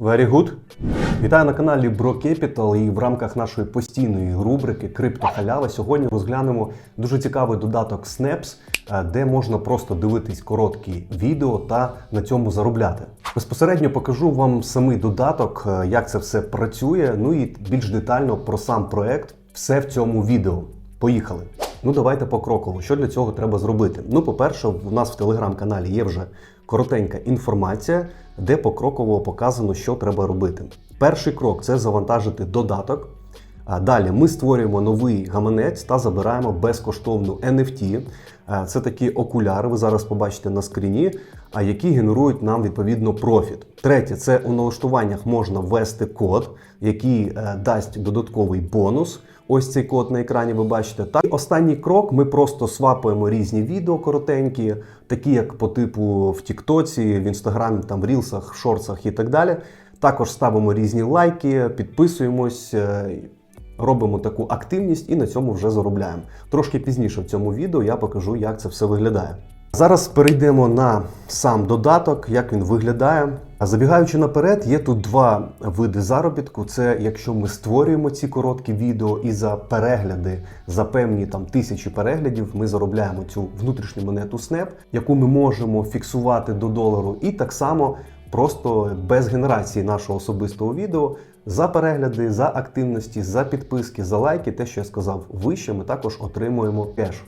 Very good. Вітаю на каналі Bro Capital і в рамках нашої постійної рубрики Криптохалява сьогодні розглянемо дуже цікавий додаток Snaps, е, де можна просто дивитись короткі відео та на цьому заробляти. Безпосередньо покажу вам самий додаток, е, як це все працює, ну і більш детально про сам проект. Все в цьому відео. Поїхали. Ну, давайте покроково. Що для цього треба зробити? Ну, по-перше, у нас в телеграм-каналі є вже коротенька інформація, де покроково показано, що треба робити. Перший крок це завантажити додаток. Далі ми створюємо новий гаманець та забираємо безкоштовну NFT. Це такі окуляри, ви зараз побачите на скріні, які генерують нам відповідно профіт. Третє, це у налаштуваннях можна ввести код, який е, дасть додатковий бонус. Ось цей код на екрані ви бачите. Та останній крок ми просто свапуємо різні відео коротенькі, такі як по типу в Тіктоці, в Інстаграмі, там в Рілсах, в Шорцах і так далі. Також ставимо різні лайки, підписуємось. е, Робимо таку активність і на цьому вже заробляємо. Трошки пізніше в цьому відео я покажу, як це все виглядає. Зараз перейдемо на сам додаток, як він виглядає. Забігаючи наперед, є тут два види заробітку. Це якщо ми створюємо ці короткі відео і за перегляди, за певні там тисячі переглядів, ми заробляємо цю внутрішню монету Snap, яку ми можемо фіксувати до долару, і так само просто без генерації нашого особистого відео. За перегляди, за активності, за підписки, за лайки, те, що я сказав вище, ми також отримуємо кеш.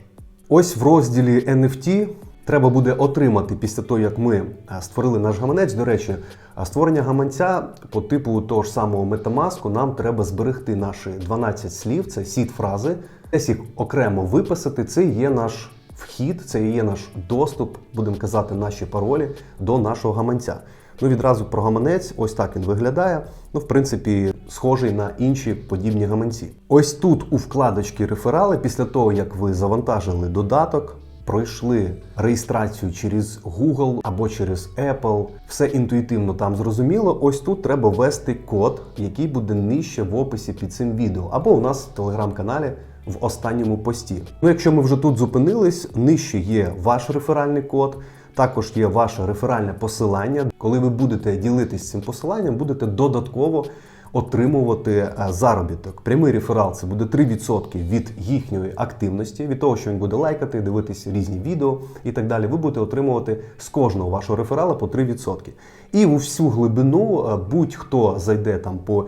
Ось в розділі NFT треба буде отримати після того, як ми е, створили наш гаманець. До речі, е, створення гаманця по типу того ж самого метамаску нам треба зберегти наші 12 слів, це сід фрази, десь їх окремо виписати. Це є наш вхід, це є наш доступ, будемо казати, наші паролі до нашого гаманця. Ну, відразу про гаманець, ось так він виглядає. Ну, в принципі, схожий на інші подібні гаманці. Ось тут у вкладочці реферали, після того, як ви завантажили додаток, пройшли реєстрацію через Google або через Apple, все інтуїтивно там зрозуміло. Ось тут треба ввести код, який буде нижче в описі під цим відео, або у нас в телеграм-каналі в останньому пості. Ну, якщо ми вже тут зупинились, нижче є ваш реферальний код. Також є ваше реферальне посилання. Коли ви будете ділитись цим посиланням, будете додатково отримувати е, заробіток. Прямий реферал це буде 3% від їхньої активності, від того, що він буде лайкати, дивитися різні відео і так далі. Ви будете отримувати з кожного вашого реферала по 3%. І у всю глибину е, будь-хто зайде там по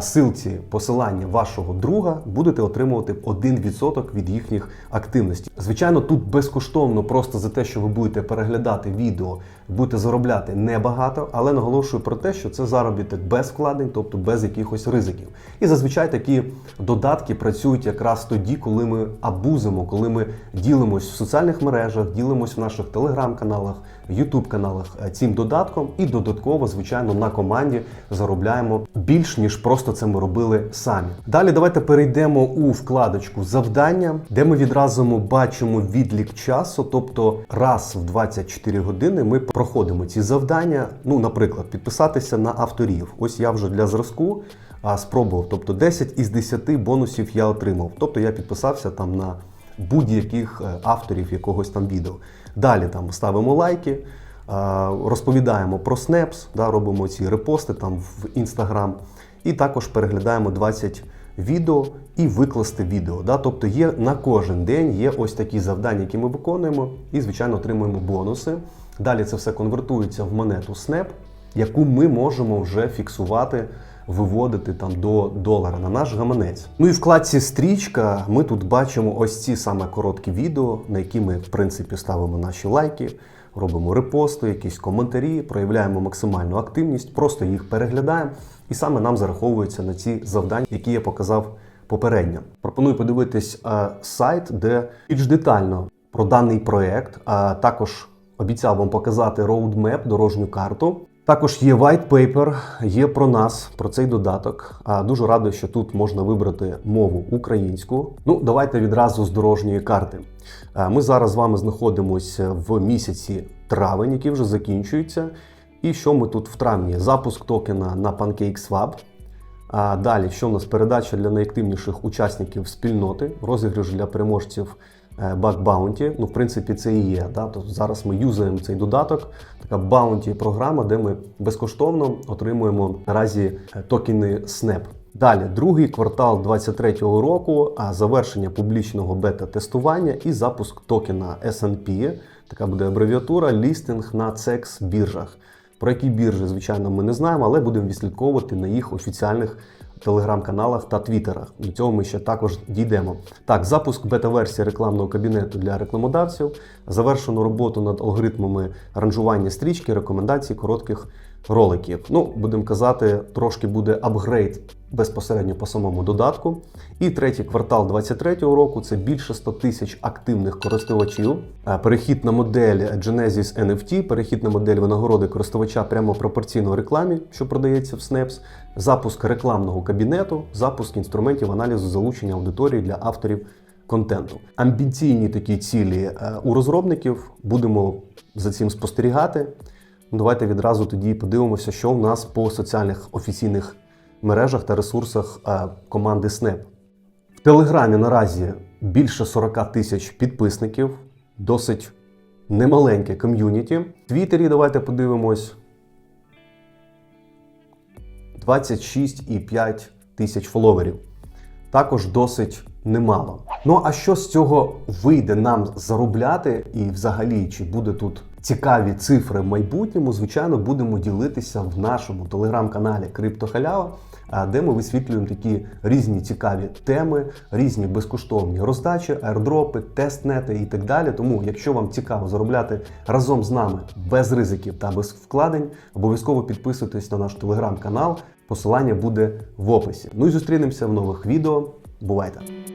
силці посилання вашого друга, будете отримувати 1% від їхніх активностей. Звичайно, тут безкоштовно, просто за те, що ви будете переглядати відео, будете заробляти небагато, але наголошую про те, що це заробіток без вкладень, тобто без якихось ризиків. І зазвичай такі додатки працюють якраз тоді, коли ми абузимо, коли ми ділимось в соціальних мережах, ділимось в наших телеграм-каналах, ютуб-каналах е, цим додатком, і додатково, звичайно, на команді заробляємо більш ніж просто це ми робили самі. Далі давайте перейдемо у вкладочку завдання, де ми відразу бачимо відлік часу, тобто раз в 24 години ми проходимо ці завдання. Ну, наприклад, підписатися на авторів. Ось я вже для зразку а, спробував. Тобто 10 із 10 бонусів я отримав. Тобто я підписався там на будь-яких е, авторів якогось там відео. Далі там ставимо лайки. Розповідаємо про Snaps, да, робимо ці репости там в Instagram, і також переглядаємо 20 відео і викласти відео. Да? Тобто є на кожен день є ось такі завдання, які ми виконуємо, і, звичайно, отримуємо бонуси. Далі це все конвертується в монету Snap, яку ми можемо вже фіксувати, виводити там до долара на наш гаманець. Ну і в вкладці стрічка ми тут бачимо ось ці саме короткі відео, на які ми, в принципі, ставимо наші лайки. Робимо репости, якісь коментарі, проявляємо максимальну активність, просто їх переглядаємо, і саме нам зараховуються на ці завдання, які я показав попередньо. Пропоную подивитись е, сайт, де більш детально про даний проект, а також обіцяв вам показати роудмеп, дорожню карту. Також є white paper, є про нас, про цей додаток. А дуже радий, що тут можна вибрати мову українську. Ну, давайте відразу з дорожньої карти. Е, Ми зараз з вами знаходимося в місяці травень, який вже закінчується. І що ми тут в травні? Запуск токена на PancakeSwap. А далі, що в нас передача для найактивніших учасників спільноти, розіграш для переможців Bug Bounty. Ну, в принципі, це і є. Да? Тобто зараз ми юзаємо цей додаток, така Bounty програма, де ми безкоштовно отримуємо наразі е, токени Snap. Далі, другий квартал 2023 року, завершення публічного бета-тестування і запуск токена S&P, така буде абревіатура, лістинг на CEX біржах. Про які біржі, звичайно, ми не знаємо, але будемо відслідковувати на їх офіціальних телеграм-каналах та твіттерах. До цього ми ще також дійдемо. Так, запуск бета-версії рекламного кабінету для рекламодавців, завершено роботу над алгоритмами ранжування стрічки, рекомендацій коротких роликів. Ну, будемо казати, трошки буде апгрейд безпосередньо по самому додатку. І третій квартал 2023 року це більше 100 тисяч активних користувачів. Е, Перехід на модель Genesis NFT, перехід на модель винагороди користувача прямо пропорційно рекламі, що продається в Snaps, запуск рекламного кабінету, запуск інструментів аналізу залучення аудиторії для авторів контенту. Амбіційні такі цілі е, у розробників. Будемо за цим спостерігати. Давайте відразу тоді подивимося, що в нас по соціальних офіційних мережах та ресурсах е, команди Snap. В Телеграмі наразі більше 40 тисяч підписників, досить немаленьке ком'юніті. В Твіттері давайте подивимось. 26,5 тисяч фоловерів. Також досить немало. Ну а що з цього вийде нам заробляти, і взагалі чи буде тут цікаві цифри в майбутньому? Звичайно, будемо ділитися в нашому телеграм-каналі Криптохалява, де ми висвітлюємо такі різні цікаві теми, різні безкоштовні роздачі, аірдропи, тестнети і так далі. Тому, якщо вам цікаво заробляти разом з нами без ризиків та без вкладень, обов'язково підписуйтесь на наш телеграм-канал. Посилання буде в описі. Ну і зустрінемося в нових відео. Бувайте!